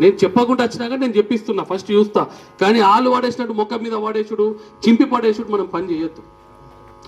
నేను చెప్పకుండా వచ్చినాక నేను చెప్పిస్తున్నా ఫస్ట్ చూస్తా. కానీ వాళ్ళు వాడేసినట్టు మొక్క మీద వాడేసుడు చింపి పడేసుడు మనం పని చేయొద్దు.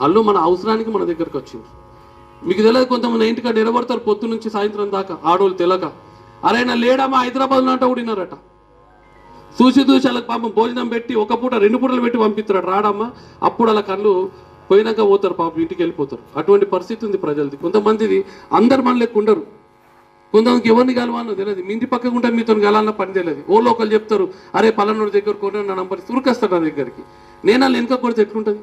అల్లు మన అవసరానికి మన దగ్గరకు వచ్చింది మీకు తెలియదు కొంతమంది ఇంటికాడ నిలబడతారు పొద్దు నుంచి సాయంత్రం దాకా ఆడోళ్ళు తెలక. అరే నా మా హైదరాబాద్లో అంట ఊడినారట. చూసి చూసి వాళ్ళకి పాపం భోజనం పెట్టి ఒక పూట రెండు పూటలు పెట్టి పంపిస్తున్నాడు రాడమ్మా అప్పుడు వాళ్ళ కళ్ళు పోయినాక పోతారు పాపం ఇంటికి వెళ్ళిపోతారు. అటువంటి పరిస్థితి ఉంది ప్రజలది. కొంతమందిది అందరు మన లెక్క ఉండరు. కొంతమందికి ఎవరిని కలవాలో తెలియదు. మీ ఇంటి పక్కకు ఉంటే మీతో కలాలన్న పని తెలియదు. ఓళ్ళు ఒకరు చెప్తారు అరే పలానోడి దగ్గర కొన్నా నా నంబర్ ఉరికొస్తాడు నా దగ్గరికి. నేను వాళ్ళు వెనక కొడితే ఎట్లుంటుంది?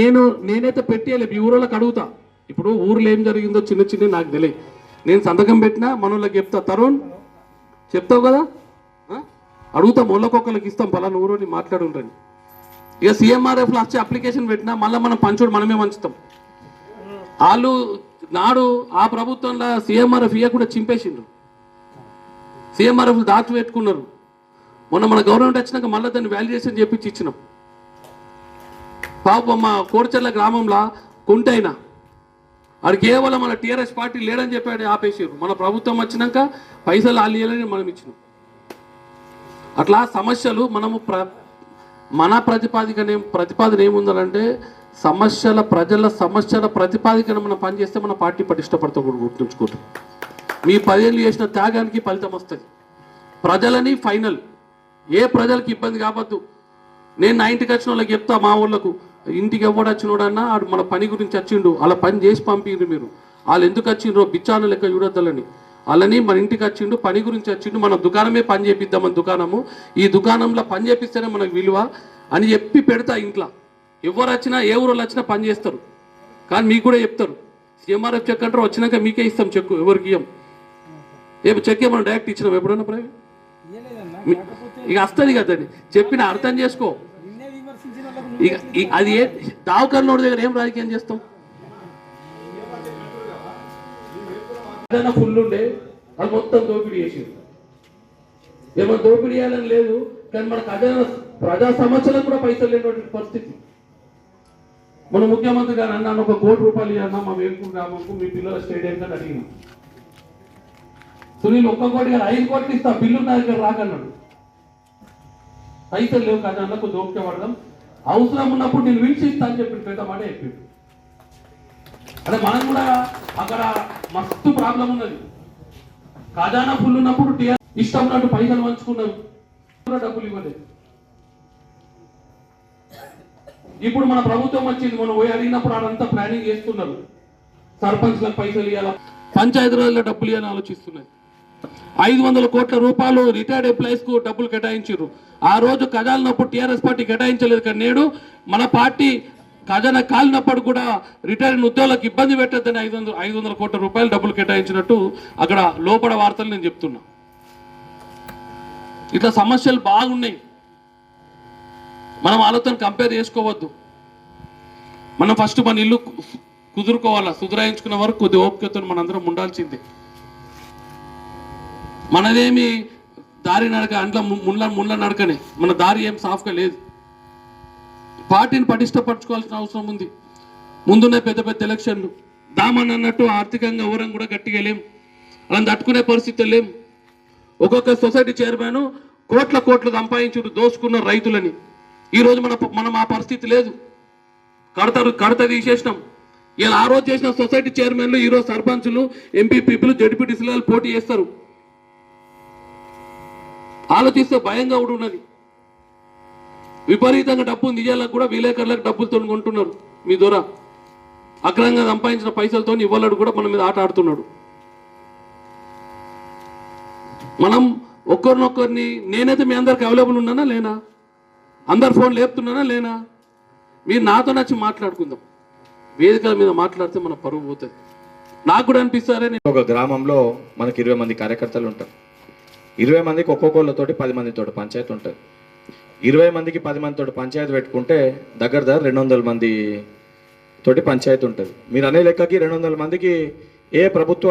నేను నేనైతే పెట్టేయాలి ఈ ఊరోళ్ళకి అడుగుతా. ఇప్పుడు ఊర్లో ఏం జరిగిందో చిన్న చిన్న నాకు తెలియదు. నేను సంతకం పెట్టినా మనోళ్ళకి చెప్తా. తరుణ్ చెప్తావు కదా? అడుగుతాం ఒళ్ళకొక్కలకి ఇస్తాం పలానా ఊరోని మాట్లాడుండ్రని. ఇక సీఎంఆర్ఎఫ్లో వచ్చి అప్లికేషన్ పెట్టినా మళ్ళీ మనం పంచుడు మనమే పంచుతాం. వాళ్ళు నాడు ఆ ప్రభుత్వంలో సీఎంఆర్ఎఫ్ ఇయ్య కూడా చింపేసిండ్రు. సీఎంఆర్ఎఫ్ దాచి పెట్టుకున్నారు. మొన్న మన గవర్నమెంట్ వచ్చినాక మళ్ళీ దాన్ని వాల్యుయేషన్ చేపించి ఇచ్చినాం. పాపం మా కోరచర్ల గ్రామంలో కుంటైన అది కేవలం మన టీఆర్ఎస్ పార్టీ లేడని చెప్పాడు ఆపేసారు మన ప్రభుత్వం వచ్చినాక పైసలు వాళ్ళు ఇవ్వాలని మనం ఇచ్చినాం. అట్లా సమస్యలు మనము ప్ర మన ప్రతిపాదికన ప్రతిపాదన ఏముందంటే సమస్యల ప్రజల సమస్యల ప్రతిపాదికన మనం పనిచేస్తే మన పార్టీ పటిష్టపడతా కూడా మీ పదేళ్ళు చేసిన త్యాగానికి ఫలితం వస్తుంది. ప్రజలని ఫైనల్. ఏ ప్రజలకి ఇబ్బంది కావద్దు. నేను నా ఇంటికి వచ్చిన వాళ్ళకి చెప్తా మా ఊళ్ళకు. ఇంటికి ఎవడు వచ్చినోడన్నా ఆడు మన పని గురించి వచ్చిండు అలా పని చేసి పంపిండ్రు మీరు. వాళ్ళు ఎందుకు వచ్చిండ్రో బిచ్చాను లెక్క చూడొద్దని వాళ్ళని మన ఇంటికి వచ్చిండు పని గురించి వచ్చిండు మన దుకాణమే పని చేపిద్దామని దుకాణము. ఈ దుకాణంలో పని చేపిస్తేనే మనకు విలువ అని చెప్పి పెడతా ఇంట్లో. ఎవరు వచ్చినా ఏ ఊరు వచ్చినా పని చేస్తారు. కానీ మీకు కూడా చెప్తారు. సీఎంఆర్ఎఫ్ చెక్ అంటారు వచ్చినాక మీకే ఇస్తాం చెక్ ఎవరికి ఇయ్యం. ఏ చెక్ ఏమన్నా డైరెక్ట్ ఇచ్చినాం ఎప్పుడన్నా ప్రైవేట్ ఇక వస్తుంది కదా చెప్పిన అర్థం చేసుకో. ఇక అది ఏ దావకర్నోడి దగ్గర ఏం రాజకీయం చేస్తాం ఏదైనా ఫుల్ ఉండే అది మొత్తం దోపిడీ చేసింది ఏమో దోపిడీ చేయాలని లేదు కానీ మన ఖజానా ప్రజా సమస్యలకు కూడా పైసలు లేనటువంటి పరిస్థితి. మన ముఖ్యమంత్రి గారు అన్నాను ఒక కోటి రూపాయలు అన్నా మా వేలుకు గ్రామంకు మీ పిల్లల స్టేడియం కానీ అడిగినా. సునీల్ ఒక్క కోటి గారు ఐదు కోట్లు ఇస్తా బిల్లు నా దగ్గర రాకన్నాడు. పైసలు లేవు ఖజానాలకు దోపిక పడదాం. అవసరం ఉన్నప్పుడు నేను పిలిచి ఇస్తా అని చెప్పి పెద్ద మాట చెప్పిండు. అంటే మనం కూడా అక్కడ మస్తు ప్రాబ్లం ఉన్నది. ఖజానా ఫుల్ ఉన్నప్పుడు టీఆర్ ఇష్టం ఉన్నట్టు పైసలు పంచుకున్నారు. డబ్బులు ఇవ్వలేదు. ఇప్పుడు మన ప్రభుత్వం వచ్చింది మనం పోయి అడిగినప్పుడు అదంతా ప్లానింగ్ చేస్తున్నారు. సర్పంచ్లకు పైసలు ఇవ్వాలా పంచాయతీరాజ్లో డబ్బులు ఇవ్వాలని ఆలోచిస్తున్నారు. ఐదు వందల కోట్ల రూపాయలు రిటైర్డ్ ఎంప్లాయీస్కు డబ్బులు కేటాయించారు ఆ రోజు ఖజానప్పుడు టీఆర్ఎస్ పార్టీ కేటాయించలేదు కానీ నేడు మన పార్టీ ఖజానా కాలినప్పుడు కూడా రిటైర్డ్ ఉద్యోగులకు ఇబ్బంది పెట్టద్దని ఐదు వందల ఐదు వందల కోట్ల రూపాయలు డబ్బులు కేటాయించినట్టు అక్కడ లోపల వార్తలు నేను చెప్తున్నా. ఇట్లా సమస్యలు బాగున్నాయి. మనం ఆలోచన కంపేర్ చేసుకోవద్దు. మనం ఫస్ట్ మన ఇల్లు కుదురుకోవాలా? సుధరాయించుకున్న వరకు కొద్ది ఓపికతో మనందరం ఉండాల్సిందే. మనదేమి దారి నడక అంట్లో ముళ్ళ ముళ్ళ నడకనే. మన దారి ఏం సాఫ్గా లేదు. పార్టీని పటిష్టపరచుకోవాల్సిన అవసరం ఉంది. ముందున్న పెద్ద పెద్ద ఎలక్షన్లు. దామని అన్నట్టు ఆర్థికంగా ఊరం కూడా గట్టిగా లేం. అలా తట్టుకునే పరిస్థితి లేం. ఒక్కొక్క సొసైటీ చైర్మన్ కోట్ల కోట్లు సంపాదించుడు దోసుకున్న రైతులని. ఈరోజు మన మనం ఆ పరిస్థితి లేదు. కడతారు కడత తీసేసినాం. ఇలా ఆ రోజు చేసిన సొసైటీ చైర్మన్లు ఈరోజు సర్పంచులు ఎంపీపీలు జడ్పీటీసీలు పోటీ చేస్తారు. ఆలోచిస్తే భయంగా కూడా ఉన్నది. విపరీతంగా డబ్బు నిజాలకు కూడా విలేకరులకు డబ్బులతో కొంటున్నారు మీ దొర. అక్రమంగా సంపాదించిన పైసలతో ఇవ్వలేడు కూడా మన మీద ఆట ఆడుతున్నాడు. మనం ఒక్కరినొక్కరిని నేనైతే మీ అందరికి అవైలబుల్ ఉన్నానా లేనా? అందరు ఫోన్ లేపుతున్నానా లేనా? మీరు నాతో నచ్చి మాట్లాడుకుందాం. వేదికల మీద మాట్లాడితే మన పరువు పోతుంది. నాకు కూడా అనిపిస్తారే నేను ఒక గ్రామంలో మనకి ఇరవై మంది కార్యకర్తలు ఉంటారు. ఇరవై మందికి ఒక్కొక్కళ్ళతోటి పది మందితోటి పంచాయతీ ఉంటుంది. ఇరవై మందికి పది మందితోటి పంచాయతీ పెట్టుకుంటే దగ్గర దగ్గర రెండు వందల మంది తోటి పంచాయతీ ఉంటుంది. మీరు అనే లెక్కకి రెండు వందల మందికి ఏ ప్రభుత్వ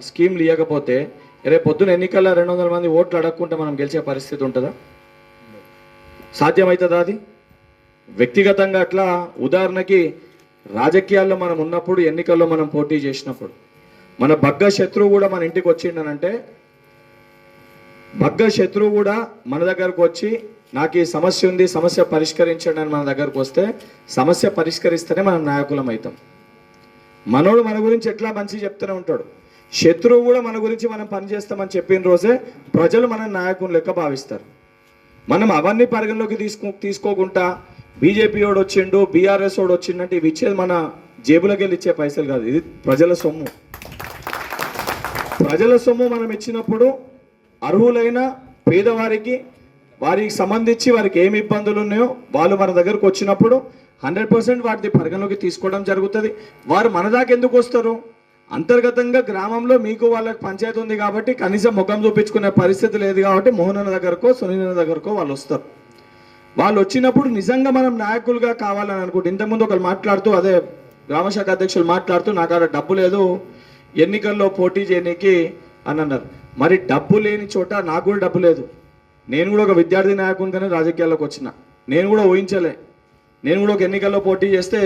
స్కీమ్లు ఇవ్వకపోతే రేపు పొద్దున ఎన్నికల్లో రెండు వందల మంది ఓట్లు అడగకుంటే మనం గెలిచే పరిస్థితి ఉంటుందా? సాధ్యమవుతుందా అది? వ్యక్తిగతంగా అట్లా ఉదాహరణకి రాజకీయాల్లో మనం ఉన్నప్పుడు ఎన్నికల్లో మనం పోటీ చేసినప్పుడు మన బగ్గ శత్రువు కూడా మన ఇంటికి వచ్చిండనంటే బగ్గ శత్రువు కూడా మన దగ్గరకు వచ్చి నాకు ఈ సమస్య ఉంది సమస్య పరిష్కరించండి అని మన దగ్గరకు వస్తే సమస్య పరిష్కరిస్తేనే మనం నాయకులం అవుతాం. మనోడు మన గురించి ఎట్లా మంచి చెప్తూనే ఉంటాడు. శత్రువు కూడా మన గురించి మనం పనిచేస్తామని చెప్పిన రోజే ప్రజలు మన నాయకుని లెక్క భావిస్తారు. మనం అవన్నీ పరిగణలోకి తీసుకో తీసుకోకుండా బీజేపీ వాడు వచ్చిండు బీఆర్ఎస్ వాడు వచ్చిండంటే ఇవి ఇచ్చేది మన జేబులోకి వెళ్ళి ఇచ్చే పైసలు కాదు. ఇది ప్రజల సొమ్ము. ప్రజల సొమ్ము మనం ఇచ్చినప్పుడు అర్హులైన పేదవారికి వారికి సంబంధించి వారికి ఏమి ఇబ్బందులు ఉన్నాయో వాళ్ళు మన దగ్గరకు వచ్చినప్పుడు హండ్రెడ్ పర్సెంట్ వాటిని పరిగణలోకి తీసుకోవడం జరుగుతుంది. వారు మన దాకా ఎందుకు వస్తారు? అంతర్గతంగా గ్రామంలో మీకు వాళ్ళకి పంచాయతీ ఉంది కాబట్టి కనీసం ముఖం చూపించుకునే పరిస్థితి లేదు కాబట్టి మోహన్ దగ్గరకో సునీల్ దగ్గరకో వాళ్ళు వస్తారు. వాళ్ళు వచ్చినప్పుడు నిజంగా మనం నాయకులుగా కావాలని అనుకుంటే ఇంతకుముందు ఒకరు మాట్లాడుతూ అదే గ్రామశాఖ అధ్యక్షులు మాట్లాడుతూ నాకు అక్కడ డబ్బు లేదు ఎన్నికల్లో పోటీ చేయనీకి అని అన్నారు. మరి డబ్బు లేని చోట నాకు కూడా డబ్బు లేదు. నేను కూడా ఒక విద్యార్థి నాయకునిగానే రాజకీయాల్లోకి వచ్చిన. నేను కూడా ఊహించలే. నేను కూడా ఒక ఎన్నికల్లో పోటీ చేస్తే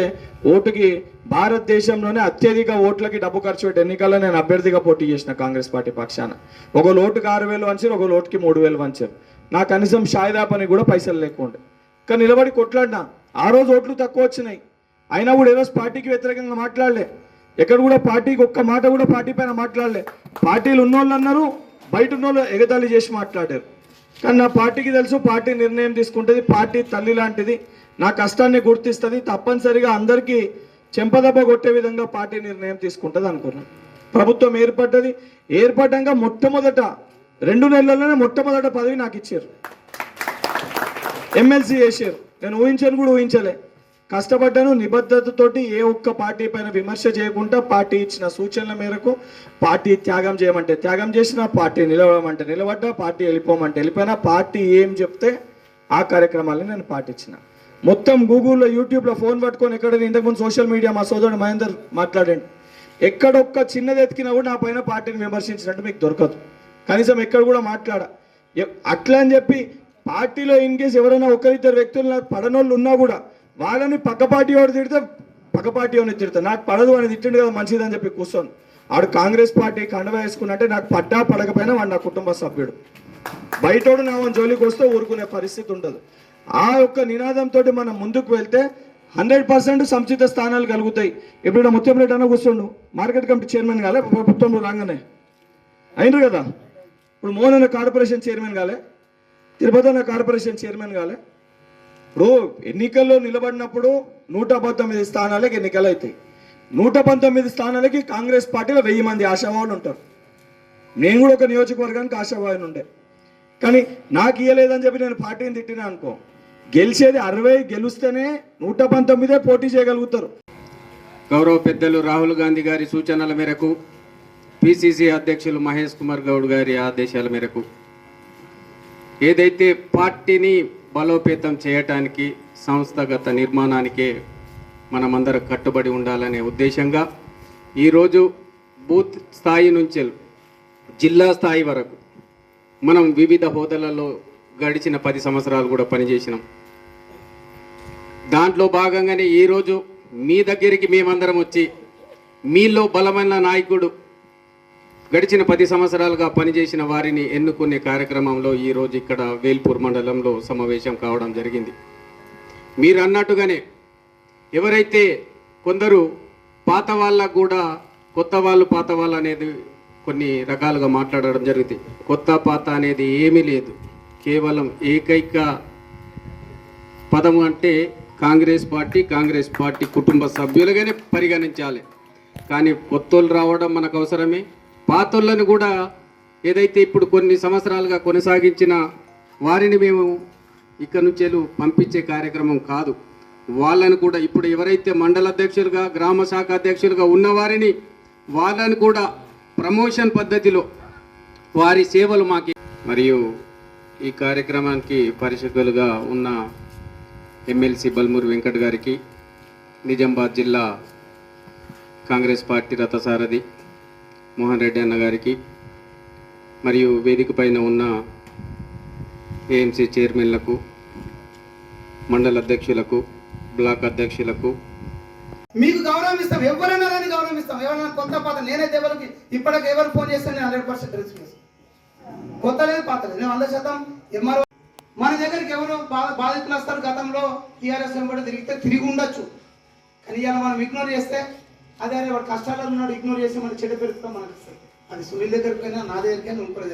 ఓటుకి భారతదేశంలోనే అత్యధిక ఓట్లకి డబ్బు ఖర్చు పెట్టి ఎన్నికల్లో నేను అభ్యర్థిగా పోటీ చేసిన కాంగ్రెస్ పార్టీ పక్షాన. ఒక లోటుకి ఆరు వేలు వంచారు ఒక లోటుకి మూడు వేలు వంచారు. నా కనీసం షాయిదా పని కూడా పైసలు లేకుండా. కానీ నిలబడి కొట్లాడినా. ఆ రోజు ఓట్లు తక్కువ వచ్చినాయి. అయినా కూడా ఈరోజు పార్టీకి వ్యతిరేకంగా మాట్లాడలే. ఎక్కడ కూడా పార్టీకి ఒక్క మాట కూడా పార్టీ పైన మాట్లాడలే. పార్టీలు ఉన్నోళ్ళు అన్నారు బయట ఉన్నోళ్ళు ఎగతాళి చేసి మాట్లాడారు. కానీ నా పార్టీకి తెలుసు పార్టీ నిర్ణయం తీసుకుంటుంది పార్టీ తల్లి లాంటిది. నా కష్టాన్ని గుర్తిస్తుంది తప్పనిసరిగా అందరికీ చెంపదెబ్బ కొట్టే విధంగా పార్టీ నిర్ణయం తీసుకుంటుంది అనుకున్నాను ప్రభుత్వం ఏర్పడ్డది ఏర్పడ్డాక మొట్టమొదట రెండు నెలల్లోనే మొట్టమొదట పదవి నాకు ఇచ్చారు. ఎమ్మెల్సీ చేశారు. నేను ఊహించను కూడా ఊహించలే. కష్టపడ్డాను. నిబద్ధతతోటి ఏ ఒక్క పార్టీ పైన విమర్శ చేయకుండా పార్టీ ఇచ్చిన సూచనల మేరకు పార్టీ త్యాగం చేయమంటే త్యాగం చేసిన పార్టీ నిలవడమంటే నిలబడ్డా పార్టీ వెళ్ళిపోమంటే వెళ్ళిపోయినా పార్టీ ఏం చెప్తే ఆ కార్యక్రమాలను నేను పాటించిన. మొత్తం గూగుల్లో యూట్యూబ్లో ఫోన్ పట్టుకొని ఎక్కడ ఇంతకుముందు సోషల్ మీడియా మా సోదరుడు మహేందర్ మాట్లాడండి. ఎక్కడొక్క చిన్నది ఎత్తికినా కూడా నా పైన పార్టీని విమర్శించినట్టు మీకు దొరకదు. కనీసం ఎక్కడ కూడా మాట్లాడ. అట్లా అని చెప్పి పార్టీలో ఇన్ కేసు ఎవరైనా ఒకరిద్దరు వ్యక్తులు నాకు పడనోళ్ళు ఉన్నా కూడా వాళ్ళని పక్క వాడు తిడితే పక్కపాటి వాడిని తిడతాను నాకు పడదు అని తిట్టిండు కదా మంచిదని చెప్పి కూర్చోను. ఆడు కాంగ్రెస్ పార్టీ కండవ వేసుకున్నట్టే నాకు పడ్డా పడకపోయినా వాడు నా కుటుంబ సభ్యుడు. బయటోడు నా జోలికి వస్తే ఊరుకునే పరిస్థితి ఉండదు. ఆ యొక్క నినాదంతో మనం ముందుకు వెళ్తే హండ్రెడ్ పర్సెంట్ సంచిత స్థానాలు కలుగుతాయి. ఇప్పుడు ముత్యంరెడ్డి అన్న కూర్చోండు. మార్కెట్ కమిటీ చైర్మన్ కాలే ప్రభుత్వంలో రాగానే. అయినరు కదా? ఇప్పుడు మోహన్ అన్న కార్పొరేషన్ చైర్మన్ కాలే తిరుపతి అన్న కార్పొరేషన్ చైర్మన్ కాలే. ఇప్పుడు ఎన్నికల్లో నిలబడినప్పుడు నూట పంతొమ్మిది స్థానాలకి ఎన్నికలు అవుతాయి నూట పంతొమ్మిది స్థానాలకి కాంగ్రెస్ పార్టీలో వెయ్యి మంది ఆశావాహులు ఉంటారు. నేను కూడా ఒక నియోజకవర్గానికి ఆశావాహుని ఉండే. కానీ నాకు ఇయ్యలేదని చెప్పి నేను పార్టీని తిట్టినా అనుకో గెలిచేది అరవై గెలుస్తేనే నూట పంతొమ్మిదే పోటీ చేయగలుగుతారు. గౌరవ పెద్దలు రాహుల్ గాంధీ గారి సూచనల మేరకు పిసిసి అధ్యక్షులు మహేష్ కుమార్ గౌడ్ గారి ఆదేశాల మేరకు ఏదైతే పార్టీని బలోపేతం చేయటానికి సంస్థాగత నిర్మాణానికే మనమందరం కట్టుబడి ఉండాలనే ఉద్దేశంగా ఈరోజు బూత్ స్థాయి నుంచి జిల్లా స్థాయి వరకు మనం వివిధ హోదాలలో గడిచిన పది సంవత్సరాలు కూడా పనిచేసినాం. దాంట్లో భాగంగానే ఈరోజు మీ దగ్గరికి మేమందరం వచ్చి మీలో బలమైన నాయకుడు గడిచిన పది సంవత్సరాలుగా పనిచేసిన వారిని ఎన్నుకునే కార్యక్రమంలో ఈరోజు ఇక్కడ వేల్పూర్ మండలంలో సమావేశం కావడం జరిగింది. మీరు అన్నట్టుగానే ఎవరైతే కొందరు పాత వాళ్ళకు కూడా కొత్త వాళ్ళు పాత వాళ్ళు అనేది కొన్ని రకాలుగా మాట్లాడడం జరుగుతుంది కొత్త పాత అనేది ఏమీ లేదు. కేవలం ఏకైక పదము అంటే కాంగ్రెస్ పార్టీ కాంగ్రెస్ పార్టీ కుటుంబ సభ్యులుగానే పరిగణించాలి. కానీ కొత్తోళ్ళు రావడం మనకు అవసరమే. పాతోళ్ళను కూడా ఏదైతే ఇప్పుడు కొన్ని సంవత్సరాలుగా కొనసాగించిన వారిని మేము ఇక్కడ నుంచి పంపించే కార్యక్రమం కాదు. వాళ్ళని కూడా ఇప్పుడు ఎవరైతే మండల అధ్యక్షులుగా గ్రామ శాఖ అధ్యక్షులుగా ఉన్నవారిని వాళ్ళని కూడా ప్రమోషన్ పద్ధతిలో వారి సేవలు మాకు మరియు ఈ కార్యక్రమానికి పరిశుద్ధులుగా ఉన్న ఎమ్మెల్సీ బల్మూరి వెంకట్ గారికి నిజామాబాద్ జిల్లా కాంగ్రెస్ పార్టీ రథసారథి మోహన్ రెడ్డి అన్న గారికి మరియు వేదిక పైన ఉన్న ఏఎంసీ చైర్మన్లకు మండల అధ్యక్షులకు బ్లాక్ అధ్యక్షులకు. మీకు గౌరవం ఇస్తాం ఎవరైనా కానీ గౌరవం ఇస్తాం ఎవరైనా కొత్త పాత నేనైతే ఎవరికి ఇప్పటికి ఎవరు ఫోన్ చేస్తే నేను హండ్రెడ్ పర్సెంట్ రెస్పాన్స్ కొత్త లేదు పాత లేదు. నేను వంద శాతం ఎంఆర్ఓ మన దగ్గరికి ఎవరు బాధ బాధితులు వస్తారు గతంలో. టీఆర్ఎస్ కూడా తిరిగితే తిరిగి ఉండొచ్చు. కానీ ఇలా మనం ఇగ్నోర్ చేస్తే అదే వాడు కష్టాల్లో ఉన్నాడు ఇగ్నోర్ చేసి మన చెడ్డ పెరుగుతాం కూడా మనకి అది సునీల్ దగ్గరికి పోయినా నా దగ్గరికి ఇంకో